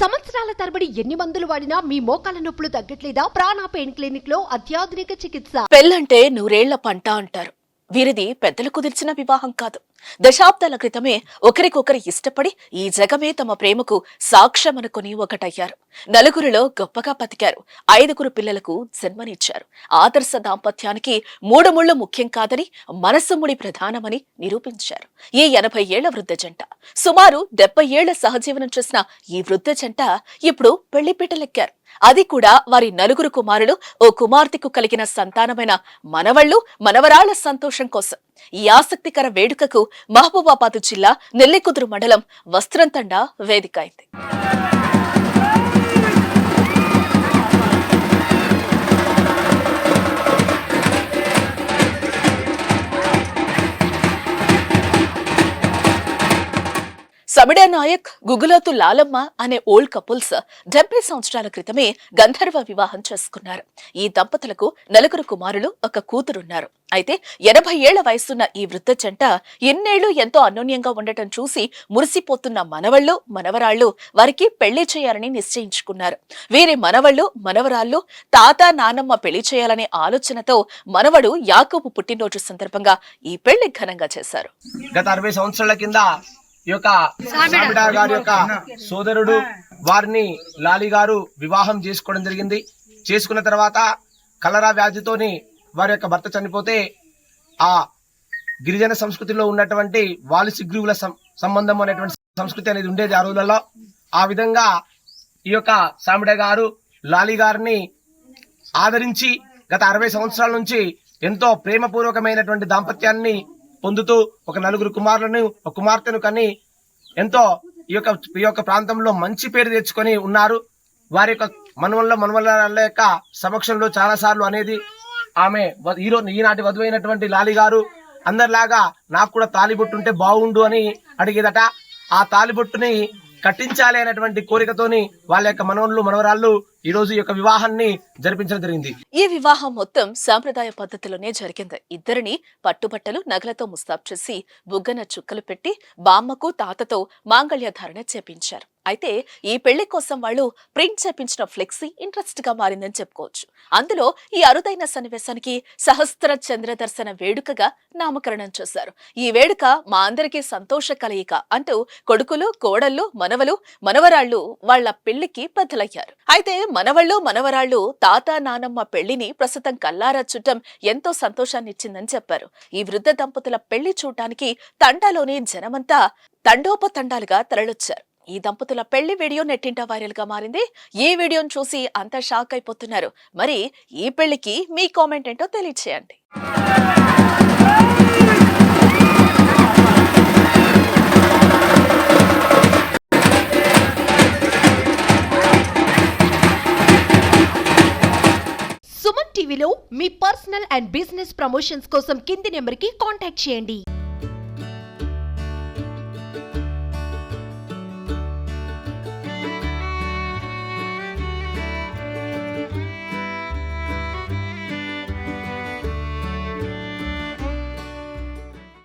సంవత్సరాల తరబడి ఎన్ని మందులు వాడినా మీ మోకాల నొప్పులు తగ్గట్లేదా? ప్రాణ పెయిన్ క్లినిక్లో అత్యాధునిక చికిత్స. పెళ్ళంటే నూరేళ్ళ పంట అంటారు. వీరిది పెద్దలు కుదిర్చిన వివాహం కాదు. దశాబ్దాల క్రితమే ఒకరికొకరు ఇష్టపడి ఈ జగమే తమ ప్రేమకు సాక్ష్యమనుకుని ఒకటయ్యారు. నలుగురిలో గొప్పగా బతికారు. ఐదుగురు పిల్లలకు జన్మనిచ్చారు. ఆదర్శ దాంపత్యానికి మూడు ముళ్ళు ముఖ్యం కాదని మనసు ముడి ప్రధానమని నిరూపించారు. ఈ ఎనభై ఏళ్ళ వృద్ధ జంట. సుమారు డెబ్బై ఏళ్ళ సహజీవనం చేసిన ఈ వృద్ధ జంట ఇప్పుడు పెళ్ళిపీటలెక్కారు అది కూడా వారి నలుగురు కుమారులు ఓ కుమార్తెకు కలిగిన సంతానమైన మనవళ్ళు మనవరాళ్ళ సంతోషం కోసం. ఈ ఆసక్తికర వేడుకకు మహబూబాబాద్ జిల్లా నెల్లికుదురు మండలం వస్త్రంతండ వేదిక అయింది. సమిడా నాయక్ గుగులోతు లాలమ్మ అనే ఓల్డ్ కపుల్స్ డెబ్బై సంవత్సరాల క్రితమే గంధర్వ వివాహం చేసుకున్నారు. ఈ దంపతులకు నలుగురు కుమారులు ఒక కూతురున్నారు. అయితే ఎనభై ఏళ్ళ వయసున్న ఈ వృద్ధ జంట ఎన్నేళ్ళు ఎంతో అన్యోన్యంగా ఉండటం చూసి మురిసిపోతున్న మనవళ్ళు మనవరాళ్ళు వారికి పెళ్ళి చేయాలని నిశ్చయించుకున్నారు. వీరి మనవళ్ళు మనవరాళ్ళు తాత నానమ్మ పెళ్ళి చేయాలనే ఆలోచనతో మనవడు యాకోబు పుట్టినరోజు సందర్భంగా ఈ పెళ్ళి ఘనంగా చేశారు. గత అరవై సంవత్సరాల కింద యొక్క గారి యొక్క సోదరుడు వారిని లాలి గారు వివాహం చేసుకోవడం జరిగింది. చేసుకున్న తర్వాత కలరా వ్యాధితోని వారి యొక్క భర్త చనిపోతే ఆ గిరిజన సంస్కృతిలో ఉన్నటువంటి వాలి సిగ్రువుల సం- సంబంధం అనేటువంటి సంస్కృతి అనేది ఉండేది ఆ రోజులలో. ఆ విధంగా ఈ యొక్క సామిడ గారు లాలి గారిని ఆదరించి గత అరవై సంవత్సరాల నుంచి ఎంతో ప్రేమపూర్వకమైనటువంటి దాంపత్యాన్ని పొందుతూ ఒక నలుగురు కుమారులను ఒక కుమార్తెను కని ఎంతో ఈ యొక్క ఈ యొక్క ప్రాంతంలో మంచి పేరు తెచ్చుకొని ఉన్నారు. వారి యొక్క మనవల్ల మనవల్ల యొక్క సమక్షంలో చాలా సార్లు అనేది ఆమె వ- ఈనాటి వధువైనటువంటి లాలి గారు అందరిలాగా నాకు కూడా తాలిబొట్టు ఉంటే బాగుండు అని అడిగేదట. ఆ తాలిబొట్టుని కట్టించాలి అనేటువంటి కోరికతోని వాళ్ళ యొక్క మనవళ్ళు మనవరాళ్ళు ఈ రోజు యొక్క వివాహాన్ని జరిపించడం జరిగింది. ఈ వివాహం మొత్తం సాంప్రదాయ పద్ధతిలోనే జరిగింది. ఇద్దరిని పట్టుబట్టలు నగలతో ముస్తాబ్ చేసి బుగ్గన చుక్కలు పెట్టి బామ్మకు తాతతో మాంగళ్య ధారణ చేపించారు. అయితే ఈ పెళ్ళి కోసం వాళ్ళు ప్రింట్ చేపించిన ఫ్లెక్సీ ఇంట్రెస్ట్గా మారిందని చెప్పుకోవచ్చు. అందులో ఈ అరుదైన సన్నివేశానికి సహస్ర చంద్ర దర్శన వేడుకగా నామకరణం చేశారు. ఈ వేడుక మా అందరికీ సంతోష కలయిక అంటూ కొడుకులు కోడళ్ళు మనవలు మనవరాళ్ళు వాళ్ళ పెళ్ళికి బదులయ్యారు అయితే మనవళ్ళు మనవరాళ్ళు తాత నానమ్మ పెళ్ళిని ప్రస్తుతం కల్లారా చుట్టం ఎంతో సంతోషాన్నిచ్చిందని చెప్పారు. ఈ వృద్ధ దంపతుల పెళ్ళి చూడటానికి తండాలోని జనమంతా తండోపతండాలుగా తరలొచ్చారు. ఈ దంపతుల పెళ్ళి వీడియో నెట్టింట వైరల్గా మారింది. ఈ వీడియోను చూసి అంతా షాక్ అయిపోతున్నారు. మరి ఈ పెళ్ళికి మీ కామెంట్ ఏంటో తెలియచేయండి. సుమన్ టీవీలో మీ పర్సనల్ అండ్ బిజినెస్ ప్రమోషన్స్ కోసం కింది నెంబర్కి కాంటాక్ట్ చేయండి.